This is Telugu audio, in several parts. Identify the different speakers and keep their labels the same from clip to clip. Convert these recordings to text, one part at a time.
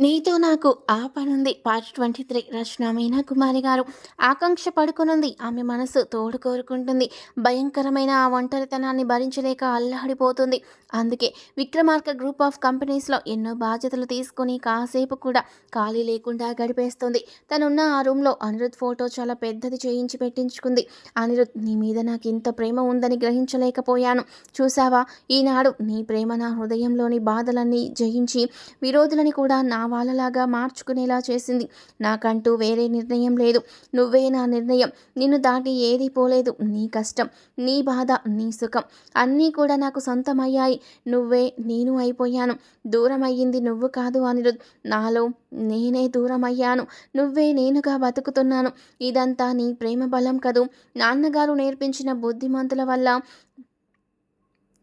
Speaker 1: నీతో నాకు ఆ పనుంది. Part twenty three. Rachana Meena Kumari గారు. ఆకాంక్ష పడుకునుంది. ఆమె మనసు తోడు కోరుకుంటుంది. భయంకరమైన ఆ ఒంటరితనాన్ని భరించలేక అల్లాడిపోతుంది. అందుకే విక్రమార్క గ్రూప్ ఆఫ్ కంపెనీస్లో ఎన్నో బాధ్యతలు తీసుకొని కాసేపు కూడా ఖాళీ లేకుండా గడిపేస్తుంది. తనున్న ఆ రూమ్లో అనిరుద్ ఫోటో చాలా పెద్దది చేయించి పెట్టించుకుంది. అనిరుద్ నీ మీద నాకు ఇంత ప్రేమ ఉందని గ్రహించలేకపోయాను. చూసావా ఈనాడు నీ ప్రేమ నా హృదయంలోని బాధలన్నీ జయించి విరోధులని కూడా నా వాళ్ళలాగా మార్చుకునేలా చేసింది. నాకంటూ వేరే నిర్ణయం లేదు. నువ్వే నా నిర్ణయం. నిన్ను దాటి ఏది పోలేదు. నీ కష్టం నీ బాధ నీ సుఖం అన్నీ కూడా నాకు సొంతమయ్యాయి. నువ్వే నేను అయిపోయాను. దూరం అయ్యింది నువ్వు కాదు అనిరుద్. నాలో నేనే దూరం అయ్యాను నువ్వే నేనుగా బతుకుతున్నాను. ఇదంతా నీ ప్రేమ బలం కదూ. నాన్నగారు నేర్పించిన బుద్ధిమంతుల వల్ల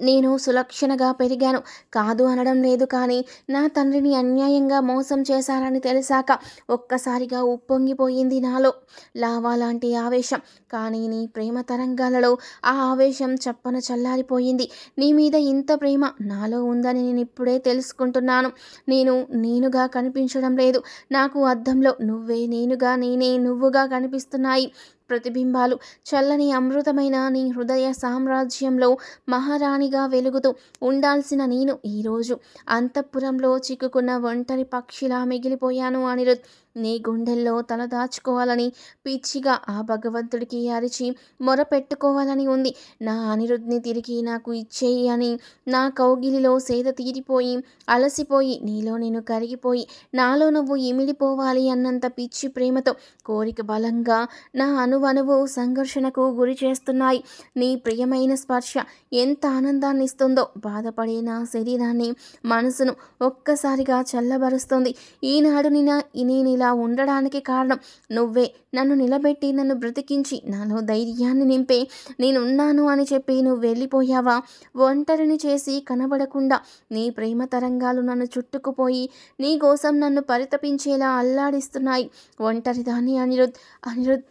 Speaker 1: నేను సులక్షణగా పెరిగాను. కాదు అనడం లేదు కానీ నా తండ్రిని అన్యాయంగా మోసం చేశారని తెలిసాక ఒక్కసారిగా ఉప్పొంగిపోయింది నాలో లావా లాంటి ఆవేశం. కానీ నీ ప్రేమ తరంగాలలో ఆ ఆవేశం చప్పన చల్లారిపోయింది. నీ మీద ఇంత ప్రేమ నాలో ఉందని నేను ఇప్పుడే తెలుసుకుంటున్నాను. నేను నేనుగా కనిపించడం లేదు. నాకు అద్దంలో నువ్వే నేనుగా నేనే నువ్వుగా కనిపిస్తున్నాయి. ప్రతిబింబాలు. చల్లని అమృతమైన నీ హృదయ సామ్రాజ్యంలో మహారాణిగా వెలుగుతూ ఉండాల్సిన నేను ఈరోజు. అంతఃపురంలో చిక్కుకున్న ఒంటరి పక్షిలా మిగిలిపోయాను అనిరుద్. నీ గుండెల్లో తల దాచుకోవాలని పిచ్చిగా ఆ భగవంతుడికి అరిచి మొరపెట్టుకోవాలని ఉంది. నా అనిరుద్ని తిరిగి నాకు ఇచ్చేయి అని నా కౌగిలిలో సేద తీరిపోయి అలసిపోయి నీలో నేను కరిగిపోయి నాలో నువ్వు ఇమిడిపోవాలి అన్నంత పిచ్చి ప్రేమతో కోరిక బలంగా నా అణువణువు సంఘర్షణకు గురి చేస్తున్నాయి. నీ ప్రియమైన స్పర్శ ఎంత ఆనందాన్ని ఇస్తుందో బాధపడే నా శరీరాన్ని మనసును ఒక్కసారిగా చల్లబరుస్తుంది. ఈనాడు నిన్న నేను ఇలా ఉండడానికి కారణం నువ్వే. నన్ను నిలబెట్టి నన్ను బ్రతికించి నాలో ధైర్యాన్ని నింపే. నేనున్నాను అని చెప్పి నువ్వు వెళ్ళిపోయావా? ఒంటరిని చేసి కనబడకుండా నీ ప్రేమ తరంగాలు నన్ను చుట్టుకుపోయి నీ కోసం నన్ను పరితపించేలా అల్లాడిస్తున్నాయి. ఒంటరిదాన్ని అనిరుద్ అనిరుద్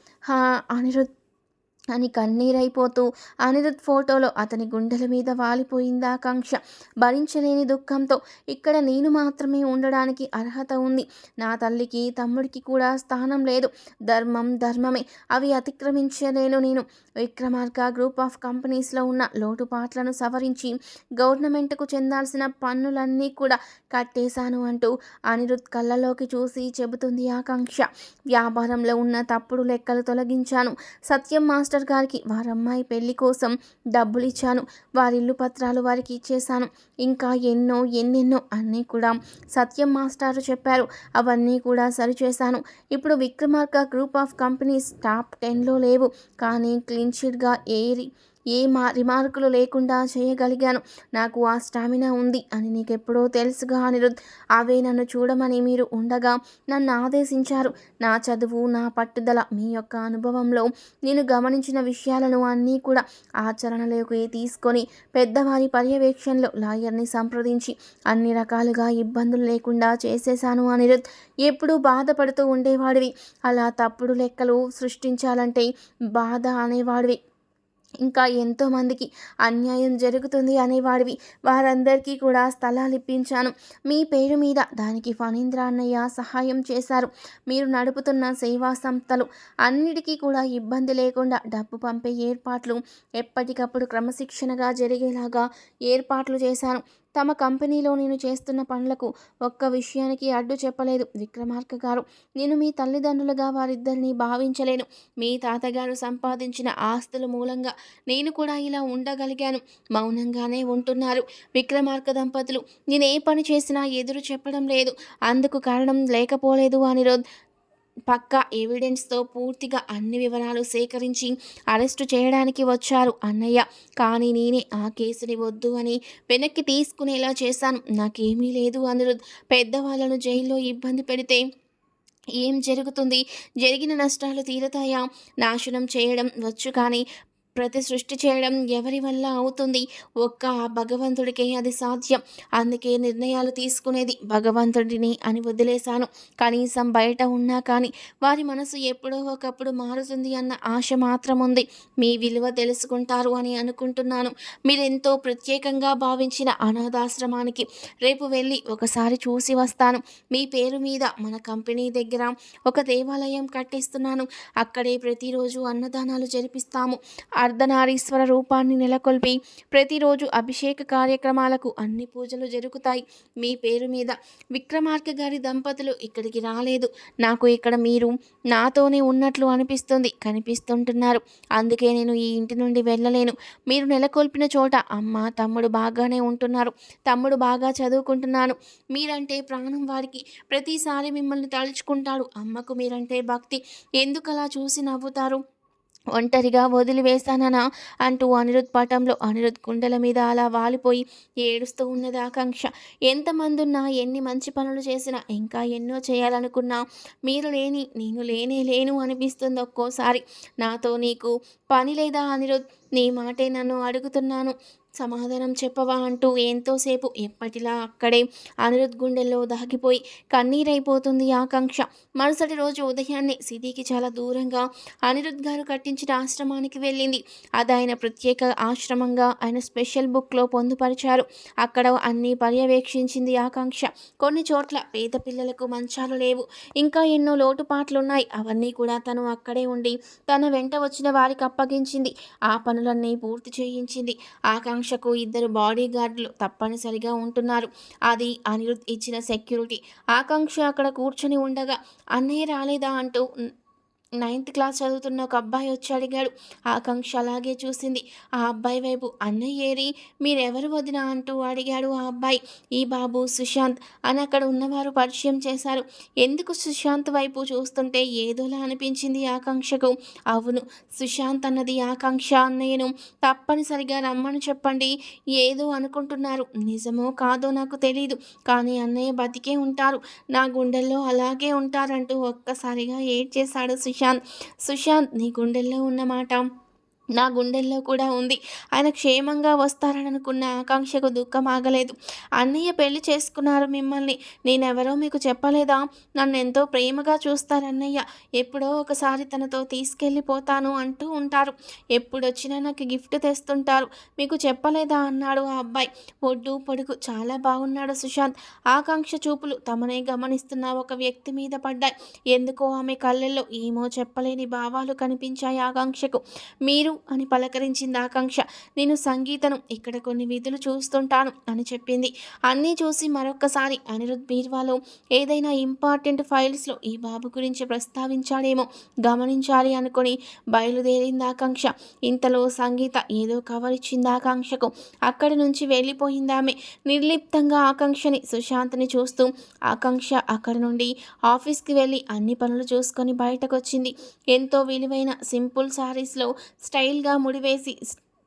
Speaker 1: అనిరుద్. అని కన్నీరైపోతూ అనిరుద్ ఫోటోలో అతని గుండెల మీద వాలిపోయింది ఆకాంక్ష. భరించలేని దుఃఖంతో ఇక్కడ నేను మాత్రమే ఉండడానికి అర్హత ఉంది. నా తల్లికి తమ్ముడికి కూడా స్థానం లేదు. ధర్మం ధర్మమే. అవి అతిక్రమించలేను నేను. విక్రమార్క గ్రూప్ ఆఫ్ కంపెనీస్లో ఉన్న లోటుపాట్లను సవరించి గవర్నమెంట్కు చెందాల్సిన పన్నులన్నీ కూడా కట్టేశాను అంటూ అనిరుద్ కళ్ళలోకి చూసి చెబుతుంది ఆకాంక్ష. వ్యాపారంలో ఉన్న తప్పుడు లెక్కలు తొలగించాను. సత్యం మాస్టర్ మాస్టర్ గారికి వారమ్మాయి పెళ్ళి కోసం డబ్బులు ఇచ్చాను వారి ఇల్లు పత్రాలు వారికి ఇచ్చేశాను. ఇంకా ఎన్నో ఎన్నెన్నో అన్నీ కూడా సత్యం మాస్టారు చెప్పారు. అవన్నీ కూడా సరిచేశాను. ఇప్పుడు Vikramarka group of companies top టెన్లో లేవు. కానీ క్లీన్ షీట్గా ఏరి ఏ మా రిమార్కులు లేకుండా చేయగలిగాను. నాకు ఆ స్టామినా ఉంది అని నీకెప్పుడో తెలుసుగా అనిరుద్ అవే నన్ను చూడమని మీరు ఉండగా నన్ను ఆదేశించారు. నా చదువు నా పట్టుదల మీ యొక్క అనుభవంలో. నేను గమనించిన విషయాలను అన్నీ కూడా ఆచరణలోకి తీసుకొని పెద్దవారి పర్యవేక్షణలో లాయర్ని సంప్రదించి అన్ని రకాలుగా ఇబ్బందులు లేకుండా చేసేశాను అనిరుద్ ఎప్పుడూ బాధపడుతూ ఉండేవాడివి. అలా తప్పుడు లెక్కలు సృష్టించాలంటే బాధ అనేవాడివి. ఇంకా ఎంతోమందికి అన్యాయం జరుగుతుంది అనేవాడివి. వారందరికీ కూడా స్థలాలు ఇప్పించాను. మీ పేరు మీద దానికి ఫణీంద్ర అన్నయ్య సహాయం చేశారు. మీరు నడుపుతున్న సేవా సంస్థలు అన్నిటికీ కూడా ఇబ్బంది లేకుండా డబ్బు పంపే ఏర్పాట్లు ఎప్పటికప్పుడు క్రమశిక్షణగా జరిగేలాగా ఏర్పాట్లు చేశాను తమ కంపెనీలో నేను చేస్తున్న పనులకు ఒక్క విషయానికి అడ్డు చెప్పలేదు. విక్రమార్క గారు నేను మీ తల్లిదండ్రులుగా వారిద్దరిని భావించలేను. మీ తాతగారు సంపాదించిన ఆస్తుల మూలంగా నేను కూడా ఇలా ఉండగలిగాను. మౌనంగానే ఉంటున్నారు విక్రమార్క దంపతులు. నేను ఏ పని చేసినా ఎదురు చెప్పడం లేదు. అందుకు కారణం లేకపోలేదు అని పక్కా ఎవిడెన్స్తో పూర్తిగా అన్ని వివరాలు సేకరించి అరెస్టు చేయడానికి వచ్చారు అన్నయ్య. కానీ నేనే ఆ కేసుని వద్దు అని వెనక్కి తీసుకునేలా చేశాను. నాకేమీ లేదు అనిరుద్. పెద్దవాళ్ళను జైల్లో ఇబ్బంది పెడితే ఏం జరుగుతుంది? జరిగిన నష్టాలు తీరతాయా? నాశనం చేయడం వచ్చు కానీ ప్రతి సృష్టి చేయడం ఎవరి వల్ల అవుతుంది? ఒక్క భగవంతుడికే అది సాధ్యం. అందుకే నిర్ణయాలు తీసుకునేది భగవంతుడిని అని వదిలేశాను. కనీసం బయట ఉన్నా కానీ వారి మనసు ఎప్పుడో ఒకప్పుడు మారుతుంది అన్న ఆశ మాత్రం ఉంది మీ విలువ తెలుసుకుంటారు అని అనుకుంటున్నాను. మీరెంతో ప్రత్యేకంగా భావించిన అనాథాశ్రమానికి రేపు వెళ్ళి ఒకసారి చూసి వస్తాను. మీ పేరు మీద మన కంపెనీ దగ్గర ఒక దేవాలయం కట్టిస్తున్నాను. అక్కడే ప్రతిరోజు అన్నదానాలు జరిపిస్తాము. అర్ధనారీశ్వర రూపాన్ని నెలకొల్పి ప్రతిరోజు అభిషేక కార్యక్రమాలకు అన్ని పూజలు జరుగుతాయి. మీ పేరు మీద విక్రమార్క గారి దంపతులు ఇక్కడికి రాలేదు. నాకు ఇక్కడ మీరు నాతోనే ఉన్నట్లు అనిపిస్తుంది. కనిపిస్తుంటున్నారు. అందుకే నేను ఈ ఇంటి నుండి వెళ్ళలేను. మీరు నెలకొల్పిన చోట అమ్మ తమ్ముడు బాగానే ఉంటున్నారు. తమ్ముడు బాగా చదువుకుంటున్నాను. మీరంటే ప్రాణం వారికి ప్రతిసారి మిమ్మల్ని తలుచుకుంటాడు అమ్మకు మీరంటే భక్తి. ఎందుకలా చూసి నవ్వుతారు? ఒంటరిగా వదిలివేశాననా అంటూ అనిరుద్ పటంలో అనిరుద్ కుండల మీద అలా వాలిపోయి ఏడుస్తూ ఉన్నది ఆకాంక్ష. ఎంతమంది ఉన్నా ఎన్ని మంచి పనులు చేసినా ఇంకా ఎన్నో చేయాలనుకున్నా మీరు లేని నేను లేనే లేను అనిపిస్తుంది ఒక్కోసారి. నాతో నీకు పని లేదా అనిరుద్? నీ మాటే నన్ను అడుగుతున్నాను. సమాధానం చెప్పవా అంటూ ఎంతోసేపు ఎప్పటిలా అక్కడే అనిరుద్ గుండెల్లో దాగిపోయి కన్నీరైపోతుంది ఆకాంక్ష. మరుసటి రోజు ఉదయాన్నే సిటీకి చాలా దూరంగా అనిరుద్ గారు కట్టించిన ఆశ్రమానికి వెళ్ళింది. అది ఆయన ప్రత్యేక ఆశ్రమంగా ఆయన స్పెషల్ బుక్లో పొందుపరిచారు. అక్కడ అన్నీ పర్యవేక్షించింది ఆకాంక్ష. కొన్ని చోట్ల పేద పిల్లలకు మంచాలు లేవు. ఇంకా ఎన్నో లోటుపాట్లున్నాయి. అవన్నీ కూడా తను అక్కడే ఉండి తన వెంట వచ్చిన వారికి అప్పగించింది. ఆ పనులన్నీ పూర్తి చేయించింది. ఆకాంక్ష ఆకాంక్షకు ఇద్దరు బాడీ గార్డులు తప్పనిసరిగా ఉంటున్నారు. అది అనిరుద్ ఇచ్చిన సెక్యూరిటీ ఆకాంక్ష అక్కడ కూర్చొని ఉండగా అన్నయ్య రాలేదా? అంటూ నైన్త్ క్లాస్ చదువుతున్న ఒక అబ్బాయి వచ్చి అడిగాడు. ఆకాంక్ష అలాగే చూసింది. ఆ అబ్బాయి వైపు అన్నయ్య ఏరి మీరెవరు వదిన? అంటూ అడిగాడు ఆ అబ్బాయి. ఈ బాబు సుశాంత్. అని అక్కడ ఉన్నవారు పరిచయం చేశారు. ఎందుకు సుశాంత్ వైపు చూస్తుంటే ఏదోలా అనిపించింది ఆకాంక్షకు? అవును సుశాంత్ అన్నది ఆకాంక్ష అన్నయ్యను. తప్పనిసరిగా రమ్మని చెప్పండి. ఏదో అనుకుంటున్నారు. నిజమో కాదో నాకు తెలియదు కానీ అన్నయ్య బతికే ఉంటారు. నా గుండెల్లో అలాగే ఉంటారంటూ ఒక్కసారిగా ఏడ్చేశాడు సుశాంత్. సుశాంత్ సుశాంత్ నీ గుండెల్లో ఉన్న మాట? నా గుండెల్లో కూడా ఉంది. ఆయన క్షేమంగా వస్తారని అనుకున్న ఆకాంక్షకు దుఃఖం ఆగలేదు. అన్నయ్య పెళ్ళి చేసుకున్నారు మిమ్మల్ని. నేనెవరో మీకు చెప్పలేదా? నన్ను ఎంతో ప్రేమగా చూస్తారన్నయ్య. ఎప్పుడో ఒకసారి తనతో తీసుకెళ్ళిపోతాను అంటూ ఉంటారు. ఎప్పుడొచ్చినా నాకు గిఫ్ట్ తెస్తుంటారు. మీకు చెప్పలేదా? అన్నాడు ఆ అబ్బాయి. ఒడ్డు పొడుగు చాలా బాగున్నాడు సుశాంత్. ఆకాంక్ష చూపులు తమనే గమనిస్తున్న ఒక వ్యక్తి మీద పడ్డాయి. ఎందుకో ఆమె కళ్ళల్లో ఏమో చెప్పలేని భావాలు కనిపించాయి ఆకాంక్షకు. మీరు అని పలకరించింది ఆకాంక్ష. నేను సంగీతను ఇక్కడ కొన్ని విధులు చూస్తుంటాను అని చెప్పింది. అన్నీ చూసి మరొక్కసారి అనిరుద్ బీర్వాలో ఏదైనా ఇంపార్టెంట్ ఫైల్స్లో ఈ బాబు గురించి ప్రస్తావించాడేమో గమనించాలి అనుకుని బయలుదేరింది ఆకాంక్ష. ఇంతలో సంగీత ఏదో కవర్ ఇచ్చింది ఆకాంక్షకు. అక్కడి నుంచి వెళ్ళిపోయింది ఆమె. నిర్లిప్తంగా ఆకాంక్షని సుశాంత్ని చూస్తూ ఆకాంక్ష అక్కడి నుండి ఆఫీస్కి వెళ్ళి అన్ని పనులు చూసుకొని బయటకు వచ్చింది ఎంతో విలువైన సింపుల్ శారీస్లో స్టైల్ స్టైల్గా ముడివేసి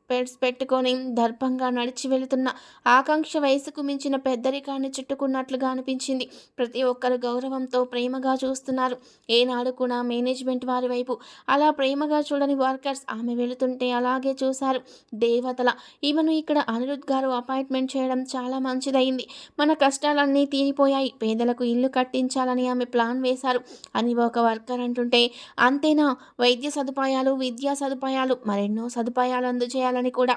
Speaker 1: పెడ్స్ పెట్టుకొని దర్భంగా నడిచి వెళుతున్న ఆకాంక్ష వయసుకు మించిన పెద్దరికాన్ని చుట్టుకున్నట్లుగా అనిపించింది. ప్రతి ఒక్కరు గౌరవంతో ప్రేమగా చూస్తున్నారు. ఏనాడు కూడా మేనేజ్మెంట్ వారి వైపు అలా ప్రేమగా చూడని వర్కర్స్ ఆమె వెళుతుంటే అలాగే చూశారు. దేవతల ఈమెను ఇక్కడ అనిరుద్ గారు అపాయింట్మెంట్ చేయడం చాలా మంచిదైంది మన కష్టాలన్నీ తీరిపోయాయి. పేదలకు ఇల్లు కట్టించాలని ఆమె ప్లాన్ వేశారు. అని ఒక వర్కర్ అంటుంటే అంతేనా? వైద్య సదుపాయాలు విద్యా సదుపాయాలు మరెన్నో సదుపాయాలు అందజేయాలని కూడా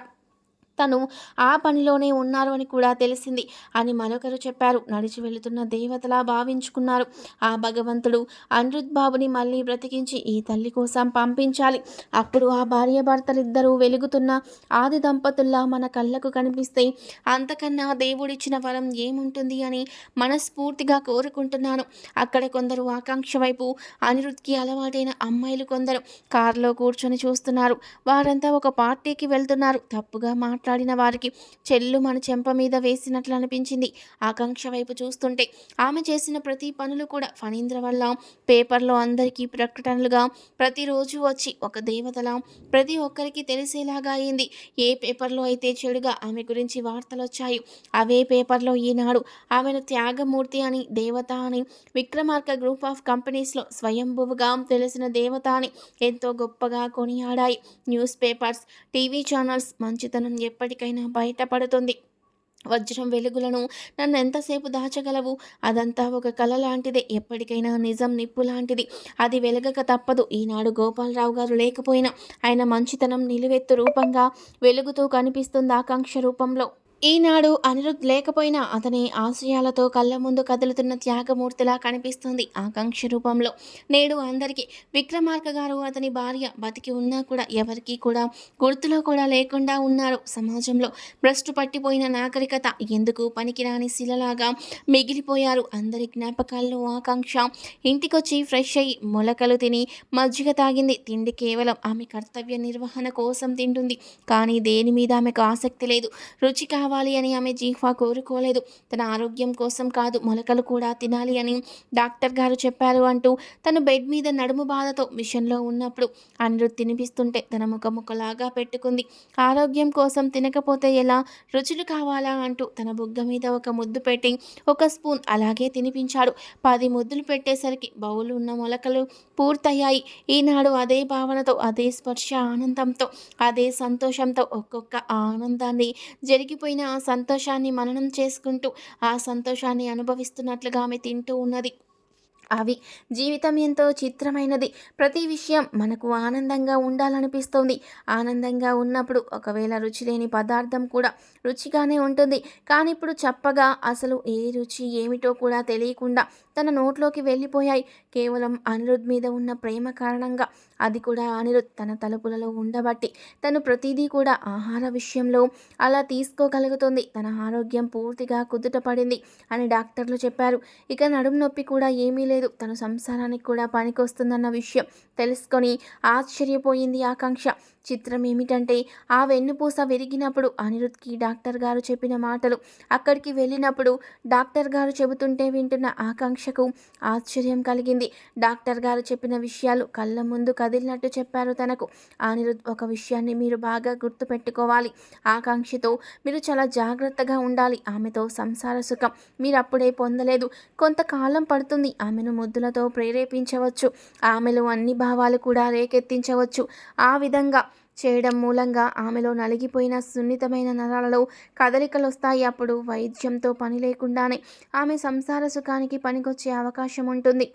Speaker 1: తను ఆ పనిలోనే ఉన్నారు అని కూడా తెలిసింది అని మరొకరు చెప్పారు. నడిచి వెళుతున్న దేవతలా భావించుకున్నారు. ఆ భగవంతుడు అనిరుద్ బాబుని మళ్ళీ బ్రతికించి ఈ తల్లి కోసం పంపించాలి. అప్పుడు ఆ భార్యాభర్తలిద్దరూ వెలుగుతున్న ఆది దంపతుల్లా మన కళ్ళకు కనిపిస్తే అంతకన్నా దేవుడిచ్చిన వరం ఏముంటుంది అని మనస్ఫూర్తిగా కోరుకుంటున్నాను. అక్కడ కొందరు ఆకాంక్ష వైపు అనిరుద్కి అలవాటైన అమ్మాయిలు కొందరు. కారులో కూర్చొని చూస్తున్నారు. వారంతా ఒక పార్టీకి వెళ్తున్నారు. తప్పుగా మాట మాట్లాడిన వారికి చెల్లు మన చెంప మీద వేసినట్లు అనిపించింది. ఆకాంక్ష వైపు చూస్తుంటే ఆమె చేసిన ప్రతి పనులు కూడా ఫణీంద్ర వల్ల. పేపర్లో అందరికీ ప్రకటనలుగా ప్రతిరోజు వచ్చి ఒక దేవతల ప్రతి ఒక్కరికి తెలిసేలాగా అయింది. ఏ పేపర్లో అయితే చెడుగా ఆమె గురించి వార్తలు వచ్చాయి అవే పేపర్లో ఈనాడు ఆమెను త్యాగమూర్తి అని దేవత అని విక్రమార్క గ్రూప్ ఆఫ్ కంపెనీస్లో స్వయంభువుగా తెలిసిన దేవత అని ఎంతో గొప్పగా కొనియాడాయి. న్యూస్ పేపర్స్ టీవీ ఛానల్స్ మంచితనం ఎప్పటికైనా బయటపడుతుంది. వజ్రం వెలుగులను నన్ను ఎంతసేపు దాచగలవు? అదంతా ఒక కళ లాంటిదే. ఎప్పటికైనా నిజం నిప్పు లాంటిది. అది వెలగక తప్పదు. ఈనాడు గోపాలరావు గారు లేకపోయినా ఆయన మంచితనం నిలువెత్తు రూపంగా వెలుగుతూ కనిపిస్తుంది ఆకాంక్ష రూపంలో. ఈనాడు అనిరుద్ లేకపోయినా అతని ఆశయాలతో కళ్ళ ముందు కదులుతున్న త్యాగమూర్తిలా కనిపిస్తుంది ఆకాంక్ష రూపంలో. నేడు అందరికీ విక్రమార్క గారు అతని భార్య బతికి ఉన్నా కూడా ఎవరికీ కూడా గుర్తులో కూడా లేకుండా ఉన్నారు. సమాజంలో భ్రష్టు పట్టిపోయిన నాగరికత ఎందుకు పనికిరాని శిలలాగా మిగిలిపోయారు? అందరి జ్ఞాపకాల్లో ఆకాంక్ష. ఇంటికొచ్చి ఫ్రెష్ అయ్యి మొలకలు తిని మజ్జిగ తాగింది. తిండి కేవలం ఆమె కర్తవ్య నిర్వహణ కోసం తింటుంది. కానీ దేని మీద ఆమెకు ఆసక్తి లేదు. రుచి కావాలి అని ఆమె జీహ్వా కోరుకోలేదు. తన ఆరోగ్యం కోసం కాదు మొలకలు కూడా తినాలి అని డాక్టర్ గారు చెప్పారు అంటూ తను బెడ్ మీద నడుము బాధతో మిషన్లో ఉన్నప్పుడు అనిరుద్ తినిపిస్తుంటే తన ముఖ ముఖలాగా పెట్టుకుంది. ఆరోగ్యం కోసం తినకపోతే ఎలా? రుచులు కావాలా అంటూ తన బుగ్గ మీద ఒక ముద్దు పెట్టి ఒక స్పూన్ అలాగే తినిపించాడు. పది ముద్దులు పెట్టేసరికి బౌలు ఉన్న మొలకలు పూర్తయ్యాయి. ఈనాడు అదే భావనతో అదే స్పర్శ ఆనందంతో అదే సంతోషంతో ఒక్కొక్క ఆనందాన్ని జరిగిపోయిన ఆ సంతోషాన్ని మననం చేసుకుంటూ ఆ సంతోషాన్ని అనుభవిస్తున్నట్లుగా ఆమె తింటూ ఉన్నది. అవి జీవితం ఎంతో చిత్రమైనది. ప్రతి విషయం మనకు ఆనందంగా ఉండాలనిపిస్తుంది. ఆనందంగా ఉన్నప్పుడు ఒకవేళ రుచి లేని పదార్థం కూడా రుచిగానే ఉంటుంది. కానీ ఇప్పుడు చప్పగా అసలు ఏ రుచి ఏమిటో కూడా తెలియకుండా తన నోట్లోకి వెళ్ళిపోయాయి. కేవలం అనిరుద్ మీద ఉన్న ప్రేమ కారణంగా అది కూడా అనిరుద్ తన తలుపులలో ఉండబట్టి తను ప్రతిదీ కూడా ఆహార విషయంలో అలా తీసుకోగలుగుతుంది. తన ఆరోగ్యం పూర్తిగా కుదుట పడింది అని డాక్టర్లు చెప్పారు. ఇక నడుము నొప్పి కూడా ఏమీ లేదు. తన సంసారానికి కూడా పనికొస్తుందన్న విషయం తెలుసుకొని ఆశ్చర్యపోయింది ఆకాంక్ష. చిత్రం ఏమిటంటే ఆ వెన్నుపూస విరిగినప్పుడు అనిరుద్కి డాక్టర్ గారు చెప్పిన మాటలు. అక్కడికి వెళ్ళినప్పుడు డాక్టర్ గారు చెబుతుంటే వింటున్న ఆకాంక్షకు ఆశ్చర్యం కలిగింది. డాక్టర్ గారు చెప్పిన విషయాలు కళ్ళ ముందు కదిలినట్టు చెప్పారు తనకు. అనిరుద్ ఒక విషయాన్ని మీరు బాగా గుర్తుపెట్టుకోవాలి. ఆకాంక్షతో మీరు చాలా జాగ్రత్తగా ఉండాలి. ఆమెతో సంసార సుఖం మీరు అప్పుడే పొందలేదు. కొంతకాలం పడుతుంది. ఆమెను ముద్దులతో ప్రేరేపించవచ్చు. ఆమెలో అన్ని భావాలు కూడా రేకెత్తించవచ్చు. ఆ విధంగా చేయడం మూలంగా ఆమెలో నలిగిపోయిన సున్నితమైన నరాలలో కదలికలు వస్తాయి అప్పుడు వైద్యంతో పని లేకుండానే ఆమె సంసార సుఖానికి పనికొచ్చే అవకాశం ఉంటుంది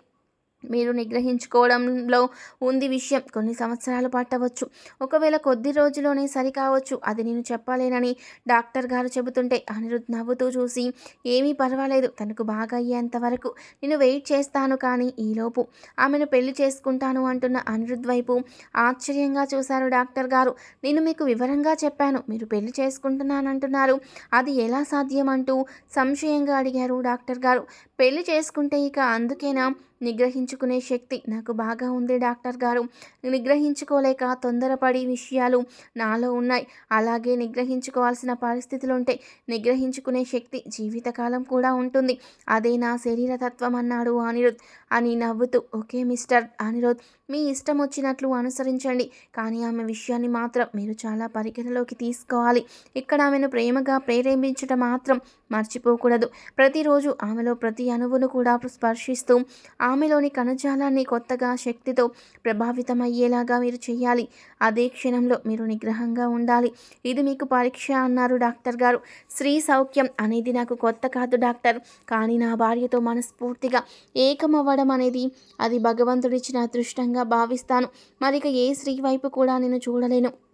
Speaker 1: మీరు నిగ్రహించుకోవడంలో ఉంది విషయం. కొన్ని సంవత్సరాలు పట్టవచ్చు. ఒకవేళ కొద్ది రోజులోనే సరికావచ్చు. అది నేను చెప్పలేనని డాక్టర్ గారు చెబుతుంటే అనిరుద్ నవ్వుతూ చూసి ఏమీ పర్వాలేదు. తనకు బాగా అయ్యేంత వరకు నేను వెయిట్ చేస్తాను కానీ ఈలోపు ఆమెను పెళ్ళి చేసుకుంటాను అంటున్న అనిరుద్ వైపు ఆశ్చర్యంగా చూశారు డాక్టర్ గారు. నేను మీకు వివరంగా చెప్పాను. మీరు పెళ్ళి చేసుకుంటున్నానంటున్నారు. అది ఎలా సాధ్యం? అంటూ సంశయంగా అడిగారు డాక్టర్ గారు. పెళ్ళి చేసుకుంటే ఇక అందుకేనా? నిగ్రహించుకునే శక్తి నాకు బాగా ఉంది డాక్టర్ గారు. నిగ్రహించుకోలేక తొందరపడి విషయాలు నాలో ఉన్నాయి. అలాగే నిగ్రహించుకోవాల్సిన పరిస్థితులు ఉంటే నిగ్రహించుకునే శక్తి జీవితకాలం కూడా ఉంటుంది. అదే నా శరీరతత్వం అన్నాడు అనిరుద్. అని నవ్వుతూ ఓకే మిస్టర్ అనిరుద్ మీ ఇష్టం వచ్చినట్లు అనుసరించండి. కానీ ఆమె విషయాన్ని మాత్రం మీరు చాలా పరిగణలోకి తీసుకోవాలి. ఇక్కడ ఆమెను ప్రేమగా ప్రేరేపించడం మాత్రం మర్చిపోకూడదు. ప్రతిరోజు ఆమెలో ప్రతి అణువును కూడా స్పర్శిస్తూ ఆమెలోని కణజాలాన్ని కొత్తగా శక్తితో ప్రభావితమయ్యేలాగా మీరు చేయాలి. అదే క్షణంలో మీరు నిగ్రహంగా ఉండాలి. ఇది మీకు పరీక్ష అన్నారు డాక్టర్ గారు. స్త్రీ సౌఖ్యం అనేది నాకు కొత్త కాదు డాక్టర్. కానీ నా భార్యతో మనస్ఫూర్తిగా ఏకమవ్వడం అనేది అది భగవంతుడిచ్చిన అదృష్టంగా భావిస్తాను. మరిక ఏ స్త్రీ వైపు కూడా నేను చూడలేను.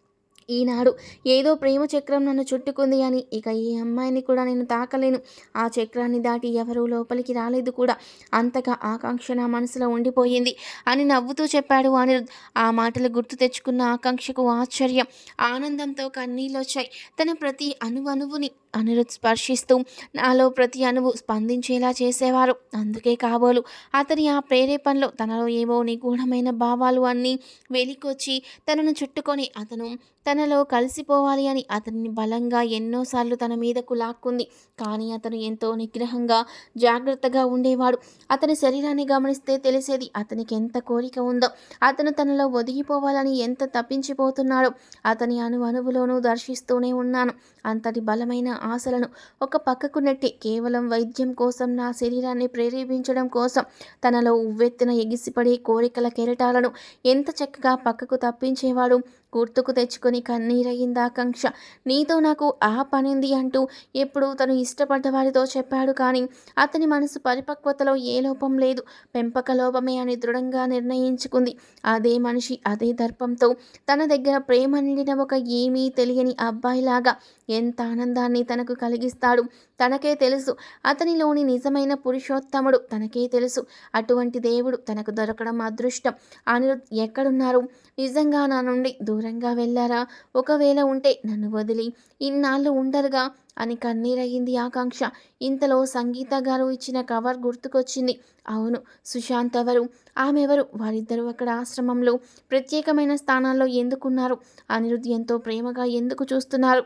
Speaker 1: ఈనాడు ఏదో ప్రేమ చక్రం నన్ను చుట్టుకుంది అని ఇక ఈ అమ్మాయిని కూడా నేను తాకలేను. ఆ చక్రాన్ని దాటి ఎవరూ లోపలికి రాలేదు కూడా. అంతగా ఆకాంక్ష నా మనసులో ఉండిపోయింది అని నవ్వుతూ చెప్పాడు అనిరుద్. ఆ మాటలు గుర్తు తెచ్చుకున్న ఆకాంక్షకు ఆశ్చర్యం. ఆనందంతో కన్నీళ్ళొచ్చాయి. తన ప్రతి అణువణువుని అనిరుద్ స్పర్శిస్తూ నాలో ప్రతి అణువు స్పందించేలా చేసేవారు. అందుకే కాబోలు అతని ఆ ప్రేరేపణలో తనలో ఏవో నిగూఢమైన భావాలు అన్నీ వెలికొచ్చి తనను చుట్టుకొని అతను తన తనలో కలిసిపోవాలి అని అతన్ని బలంగా ఎన్నోసార్లు తన మీదకు లాక్కుంది. కానీ అతను ఎంతో నిగ్రహంగా జాగ్రత్తగా ఉండేవాడు. అతని శరీరాన్ని గమనిస్తే తెలిసేది అతనికి ఎంత కోరిక ఉందో. అతను తనలో ఒదిగిపోవాలని ఎంత తప్పించిపోతున్నాడో. అతని అణు అణువులోనూ దర్శిస్తూనే ఉన్నాను. అంతటి బలమైన ఆశలను ఒక పక్కకు నెట్టి కేవలం వైద్యం కోసం నా శరీరాన్ని ప్రేరేపించడం కోసం తనలో ఉవ్వెత్తిన ఎగిసిపడే కోరికల కెరటాలను ఎంత చక్కగా పక్కకు తప్పించేవాడు. గుర్తుకు తెచ్చుకొని కన్నీరయ్యింది ఆకాంక్ష. నీతో నాకు ఆ పనింది అంటూ ఎప్పుడు తను ఇష్టపడ్డ వారితో చెప్పాడు కానీ అతని మనసు పరిపక్వతలో ఏ లోపం లేదు. పెంపక లోపమే అని దృఢంగా నిర్ణయించుకుంది. అదే మనిషి అదే దర్పంతో తన దగ్గర ప్రేమ నిండిన ఒక ఏమీ తెలియని అబ్బాయిలాగా ఎంత ఆనందాన్ని తనకు కలిగిస్తాడు? తనకే తెలుసు. అతనిలోని నిజమైన పురుషోత్తముడు తనకే తెలుసు. అటువంటి దేవుడు తనకు దొరకడం అదృష్టం. అనిరుద్ ఎక్కడున్నారు? నిజంగా నా నుండి దూరంగా వెళ్ళారా? ఒకవేళ ఉంటే నన్ను వదిలి. ఇన్నాళ్ళు ఉండరుగా అని కన్నీరయ్యింది ఆకాంక్ష. ఇంతలో సంగీత గారు ఇచ్చిన కవర్ గుర్తుకొచ్చింది. అవును సుశాంత్ ఎవరు? ఆమె ఎవరు? వారిద్దరూ అక్కడ ఆశ్రమంలో. ప్రత్యేకమైన స్థానాల్లో ఎందుకున్నారు? అనిరుద్ధ్ ఎంతో ప్రేమగా ఎందుకు చూస్తున్నారు?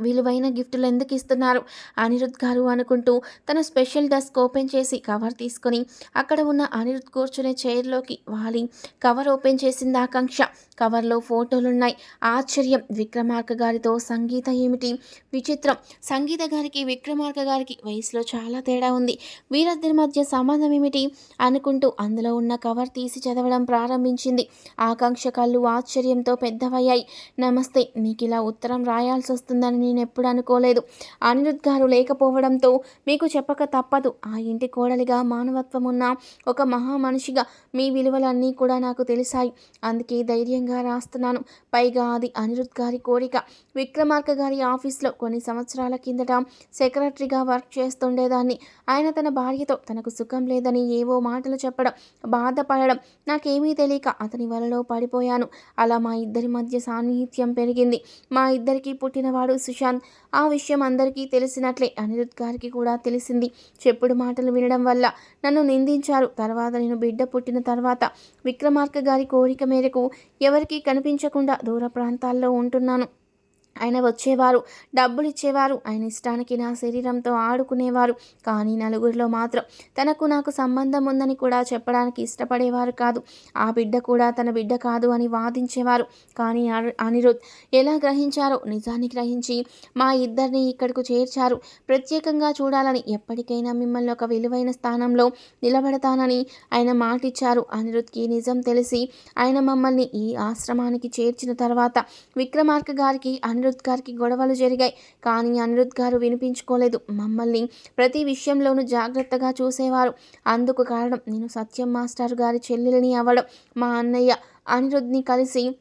Speaker 1: విలువైన గిఫ్టులు ఎందుకు ఇస్తున్నారు? అనిరుద్ గారు అనుకుంటూ తన స్పెషల్ డెస్క్ ఓపెన్ చేసి కవర్ తీసుకొని అక్కడ ఉన్న అనిరుద్ కూర్చునే చైర్లోకి వాలి. కవర్ ఓపెన్ చేసింది ఆకాంక్ష. కవర్లో ఫోటోలున్నాయి. ఆశ్చర్యం. విక్రమార్క గారితో సంగీత ఏమిటి? విచిత్రం. సంగీత గారికి విక్రమార్క గారికి వయసులో చాలా తేడా ఉంది. వీరిద్దరి మధ్య సంబంధం ఏమిటి? అనుకుంటూ అందులో ఉన్న కవర్ తీసి చదవడం ప్రారంభించింది. ఆకాంక్ష కళ్ళు ఆశ్చర్యంతో పెద్దవయ్యాయి. నమస్తే మీకు ఇలా ఉత్తరం రాయాల్సి వస్తుందని నేను ఎప్పుడు అనుకోలేదు. అనిరుద్ గారు లేకపోవడంతో మీకు చెప్పక తప్పదు. ఆ ఇంటి కోడలిగా మానవత్వం ఉన్న ఒక మహా మనిషిగా మీ విలువలన్నీ కూడా నాకు తెలిసాయి. అందుకే ధైర్యం ఇష్టంగా రాస్తున్నాను. పైగా అది అనిరుద్ గారి కోరిక. విక్రమార్క గారి ఆఫీస్లో కొన్ని సంవత్సరాల కిందట సెక్రటరీగా వర్క్ చేస్తుండేదాన్ని. ఆయన తన భార్యతో తనకు సుఖం లేదని ఏవో మాటలు చెప్పడం బాధపడడం నాకేమీ తెలియక అతని వలలో పడిపోయాను. అలా మా ఇద్దరి మధ్య సాన్నిహిత్యం పెరిగింది. మా ఇద్దరికి పుట్టినవాడు సుశాంత్. ఆ విషయం అందరికీ తెలిసినట్లే అనిరుద్ గారికి కూడా తెలిసింది. చెప్పుడు మాటలు వినడం వల్ల నన్ను నిందించారు. తర్వాత నేను బిడ్డ పుట్టిన తర్వాత విక్రమార్క గారి కోరిక మేరకు ఎవరికీ కనిపించకుండా దూర ప్రాంతాల్లో ఉంటున్నాను. ఆయన వచ్చేవారు డబ్బులు ఇచ్చేవారు ఆయన ఇష్టానికి నా శరీరంతో ఆడుకునేవారు. కానీ నలుగురిలో మాత్రం తనకు నాకు సంబంధం ఉందని కూడా చెప్పడానికి ఇష్టపడేవారు కాదు. ఆ బిడ్డ కూడా తన బిడ్డ కాదు అని వాదించేవారు. కానీ అనిరుద్ ఎలా గ్రహించారో నిజాన్ని గ్రహించి మా ఇద్దరిని ఇక్కడకు చేర్చారు. ప్రత్యేకంగా చూడాలని ఎప్పటికైనా మిమ్మల్ని ఒక విలువైన స్థానంలో నిలబడతానని ఆయన మాటిచ్చారు. అనిరుద్కి నిజం తెలిసి ఆయన మమ్మల్ని ఈ ఆశ్రమానికి చేర్చిన తర్వాత విక్రమార్క గారికి అనిరుద్ గారికి గొడవలు జరిగాయి. కానీ అనిరుద్ గారు వినిపించుకోలేదు. మమ్మల్ని ప్రతి విషయంలోనూ జాగ్రత్తగా చూసేవారు. అందుకు కారణం నేను సత్యం మాస్టర్ గారి చెల్లెలిని అవ్వడం. మా అన్నయ్య అనిరుద్ని కలిసి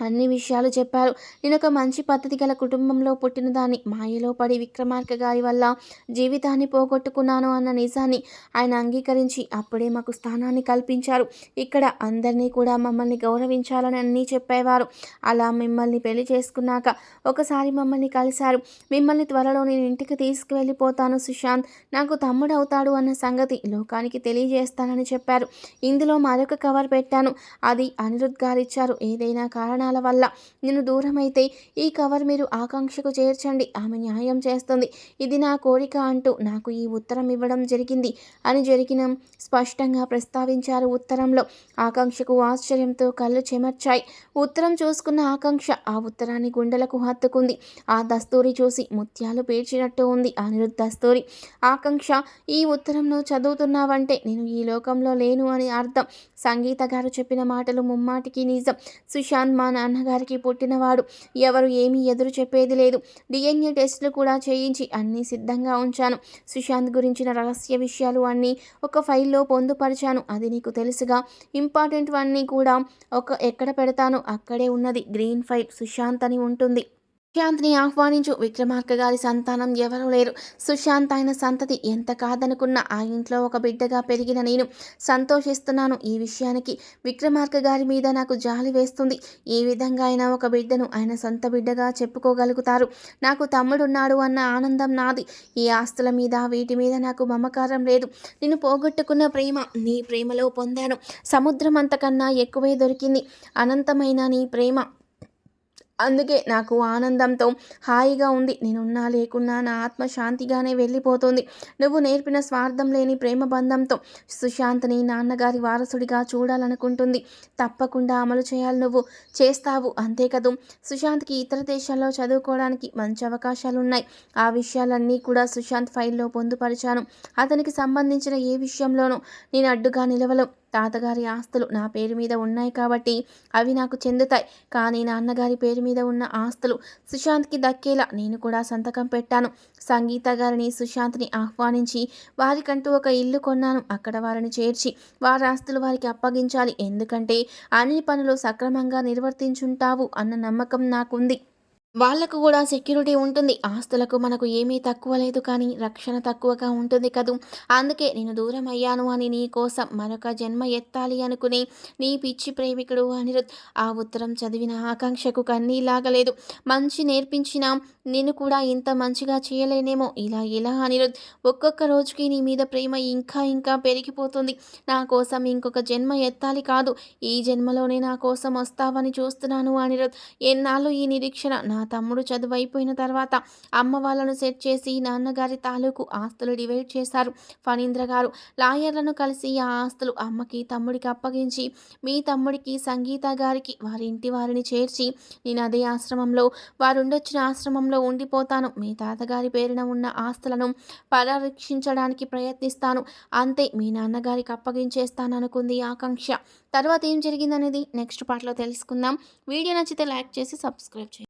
Speaker 1: అన్ని విషయాలు చెప్పారు. నేను ఒక మంచి పద్ధతి గల కుటుంబంలో పుట్టినదాన్ని మాయలో పడి విక్రమార్క గారి వల్ల జీవితాన్ని పోగొట్టుకున్నాను అన్న నిజాన్ని ఆయన అంగీకరించి అప్పుడే మాకు స్థానాన్ని కల్పించారు. ఇక్కడ అందరినీ కూడా మమ్మల్ని గౌరవించాలని అన్నీ చెప్పేవారు. అలా మిమ్మల్ని పెళ్ళి చేసుకున్నాక ఒకసారి మమ్మల్ని కలిశారు. మిమ్మల్ని త్వరలో నేను ఇంటికి తీసుకువెళ్ళిపోతాను సుశాంత్. నాకు తమ్ముడు అవుతాడు అన్న సంగతి లోకానికి తెలియజేస్తానని చెప్పారు. ఇందులో మరొక కవర్ పెట్టాను. అది అనిరుద్ గారు ఇచ్చారు ఏదైనా కారణాల వల్ల నేను దూరమైతే ఈ కవర్ మీరు ఆకాంక్షకు చేర్చండి. ఆమె న్యాయం చేస్తుంది. ఇది నా కోరిక అంటూ నాకు ఈ ఉత్తరం ఇవ్వడం జరిగింది అని జరిగిన స్పష్టంగా ప్రస్తావించారు ఉత్తరంలో. ఆకాంక్షకు ఆశ్చర్యంతో కళ్ళు చెమర్చాయి. ఉత్తరం చూసుకున్న ఆకాంక్ష ఆ ఉత్తరాన్ని గుండెలకు హత్తుకుంది. ఆ దస్తూరి చూసి ముత్యాలు పేర్చినట్టు ఉంది. అనిరుద్ దస్తూరి ఆకాంక్ష ఈ ఉత్తరంను చదువుతున్నావంటే నేను ఈ లోకంలో లేను అని అర్థం. సంగీత గారు చెప్పిన మాటలు ముమ్మాటికి నిజం. సుశాంత్ మా నాన్నగారికి పుట్టినవాడు. ఎవరు ఏమీ ఎదురు చెప్పేది లేదు. డిఎన్ఏ టెస్టులు కూడా చేయించి అన్నీ సిద్ధంగా ఉంచాను. సుశాంత్ గురించిన రహస్య విషయాలు అన్నీ ఒక ఫైల్లో పొందుపరిచాను. అది నీకు తెలుసుగా. ఇంపార్టెంట్ అన్నీ కూడా ఒక ఎక్కడ పెడతానో అక్కడే ఉన్నది. గ్రీన్ ఫైల్ సుశాంత్ అని ఉంటుంది. సుశాంత్ని ఆహ్వానించు విక్రమార్క గారి సంతానం ఎవరూ లేరు. సుశాంత్ ఆయన సంతతి ఎంత కాదనుకున్న ఆ ఇంట్లో ఒక బిడ్డగా పెరిగిన నేను సంతోషిస్తున్నాను ఈ విషయానికి. విక్రమార్క గారి మీద నాకు జాలి వేస్తుంది. ఏ విధంగా అయినా ఒక బిడ్డను ఆయన సొంత బిడ్డగా చెప్పుకోగలుగుతారు. నాకు తమ్ముడున్నాడు అన్న ఆనందం నాది. ఈ ఆస్తుల మీద వీటి మీద నాకు మమకారం లేదు. నేను పోగొట్టుకున్న ప్రేమ నీ ప్రేమలో పొందాను. సముద్రం అంతకన్నా ఎక్కువే దొరికింది. అనంతమైన నీ ప్రేమ అందుకే నాకు ఆనందంతో హాయిగా ఉంది. నేనున్నా లేకున్నా నా ఆత్మ శాంతిగానే వెళ్ళిపోతుంది. నువ్వు నేర్పిన స్వార్థం లేని ప్రేమ బంధంతో సుశాంత్ని నాన్నగారి వారసుడిగా చూడాలనుకుంటుంది. తప్పకుండా అమలు చేయాలి నువ్వు. చేస్తావు అంతే కదూ. సుశాంత్కి ఇతర దేశాల్లో చదువుకోవడానికి మంచి అవకాశాలు ఉన్నాయి ఆ విషయాలన్నీ కూడా సుశాంత్ ఫైల్లో పొందుపరిచాను. అతనికి సంబంధించిన ఏ విషయంలోనూ నేను అడ్డుగా నిలవలు తాతగారి ఆస్తులు నా పేరు మీద ఉన్నాయి కాబట్టి అవి నాకు చెందుతాయి. కానీ నాన్నగారి పేరు మీద ఉన్న ఆస్తులు సుశాంత్కి దక్కేలా నేను కూడా సంతకం పెట్టాను. సంగీత గారిని సుశాంత్ని ఆహ్వానించి వారికంటూ ఒక ఇల్లు కొన్నాను. అక్కడ వారిని చేర్చి వారి ఆస్తులు వారికి అప్పగించాలి. ఎందుకంటే అన్ని పనులు సక్రమంగా నిర్వర్తించుంటావు అన్న నమ్మకం నాకుంది. వాళ్ళకు కూడా సెక్యూరిటీ ఉంటుంది. ఆస్తులకు మనకు ఏమీ తక్కువ లేదు కానీ రక్షణ తక్కువగా ఉంటుంది కదూ. అందుకే నేను దూరం అయ్యాను అని నీ కోసం మరొక జన్మ ఎత్తాలి అనుకుని నీ పిచ్చి ప్రేమికుడు అనిరుద్ ఆ ఉత్తరం చదివిన ఆకాంక్షకు కన్నీ లాగలేదు మంచి నేర్పించిన నేను కూడా ఇంత మంచిగా చేయలేనేమో. ఇలా ఇలా అనిరుద్? ఒక్కొక్క రోజుకి నీ మీద ప్రేమ ఇంకా ఇంకా పెరిగిపోతుంది. నా కోసం ఇంకొక జన్మ ఎత్తాలి కాదు. ఈ జన్మలోనే నా కోసం వస్తావని చూస్తున్నాను అనిరుద్. ఎన్నాళ్ళు ఈ నిరీక్షణ? నా తమ్ముడు చదువు అయిపోయిన తర్వాత అమ్మ వాళ్ళను సెట్ చేసి నాన్నగారి తాలూకు ఆస్తులు డివైడ్ చేశారు. ఫణీంద్ర గారు లాయర్లను కలిసి ఆ ఆస్తులు అమ్మకి తమ్ముడికి అప్పగించి మీ తమ్ముడికి సంగీత గారికి వారి ఇంటి వారిని చేర్చి నేను అదే ఆశ్రమంలో వారు ఉండొచ్చిన ఆశ్రమంలో ఉండిపోతాను. మీ తాతగారి పేరున ఉన్న ఆస్తులను పరిరక్షించడానికి ప్రయత్నిస్తాను. అంతే మీ నాన్నగారికి అప్పగించేస్తాననుకుంది ఆకాంక్ష. తర్వాత ఏం జరిగిందనేది నెక్స్ట్ పార్ట్లో తెలుసుకుందాం. వీడియో నచ్చితే లైక్ చేసి సబ్స్క్రైబ్ చేయండి.